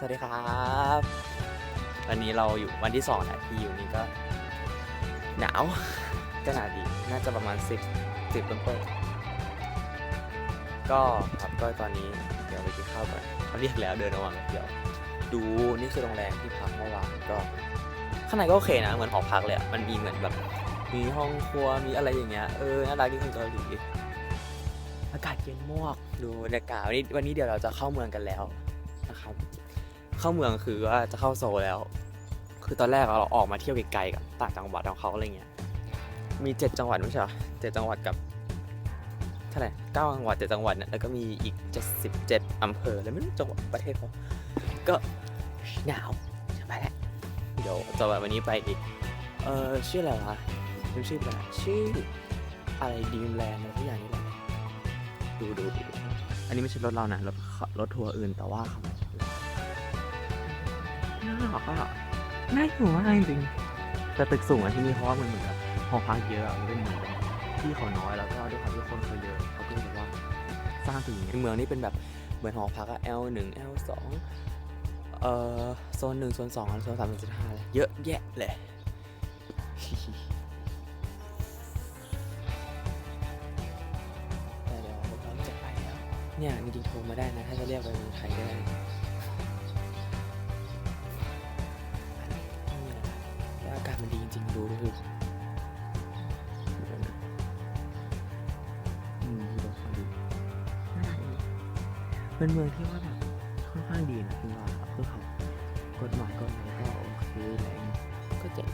สวัสดีครับวันนี้เราอยู่วันที่สองนะที่อยู่นี่ก็หนาว ก็หนาวดีน่าจะประมาณสิบสิบต้นต้นๆก็ครับก็ตอนนี้เดี๋ยวไปกินข้าวก่อนเขาเรียกแล้วเดินระวังเดี๋ยว ดูนี่คือโรงแรมที่พักเมื่อวานก็ ข้างในก็โอเคนะเหมือนหอพักเลยอะมันมีเหมือนแบบ มีห้องครัวมีอะไรอย่างเงี้ยเออน่ารักดีคนเกาหลีอากาศเย็นมากดูบรรยากาศวันนี้วันนี้เดี๋ยวเราจะเข้าเมืองกันแล้วนะครับ เข้าเมืองคือว่าจะเข้าโซลแล้ว คือตอนแรกเราออกมาเที่ยวไกลๆกับต่างจังหวัดของเขาอะไรเงี้ย มีเจ็ดจังหวัดไม่ใช่เหรอเจ็ดจังหวัดกับเท่าไหร่เก้าจังหวัดเจ็ดจังหวัดเนี่ยแล้วก็มีอีกเจ็ดสิบเจ็ดอำเภอแล้วไม่รู้จังหวัดประเทศเขาก็หนาวจะไปแล้วเดี๋ยวจะวันนี้ไปอีกเออชื่ออะไรวะลืมชื่อไปละชื่ออะไรดีมแลนด์อะไรทุกอย่างนี่แหละดูดูดูอันนี้ไม่ใช่รถเรานะรถรถทัวร์อื่นแต่ว่าเขา มาน่ารักอะน่าอยู่มากจริงๆแต่ตึกสูงอะที่นี่เพราะว่ามันเหมือนกับหอพักเยอะอะมันเป็นเหมือนที่เขาน้อยแล้วก็ด้วยความที่คนเขาเยอะเขาก็เลยแบบว่าสร้างตึกอย่างเงี้ยเมืองนี่เป็นแบบเหมือนหอพักอะ L หนึ่ง L สองเอ่อโซนหนึ่งโซนสองโซนสามโซนสี่ห้าเลยเยอะแยะเลยแต่เดี๋ยวเราจะไปแล้วเนี่ยจริงๆโทรมาได้นะ ถ้าจะเรียกไปเมืองไทยก็ได้ มันดีจริงๆดูดูอืมดูความดีน่ารักดีเป็นเมืองที่ว่าแบบค่อนข้างดีนะคือว่าคือเขากฎหมายก็อะไรก็โอเคอะไรงก็เจ๋ง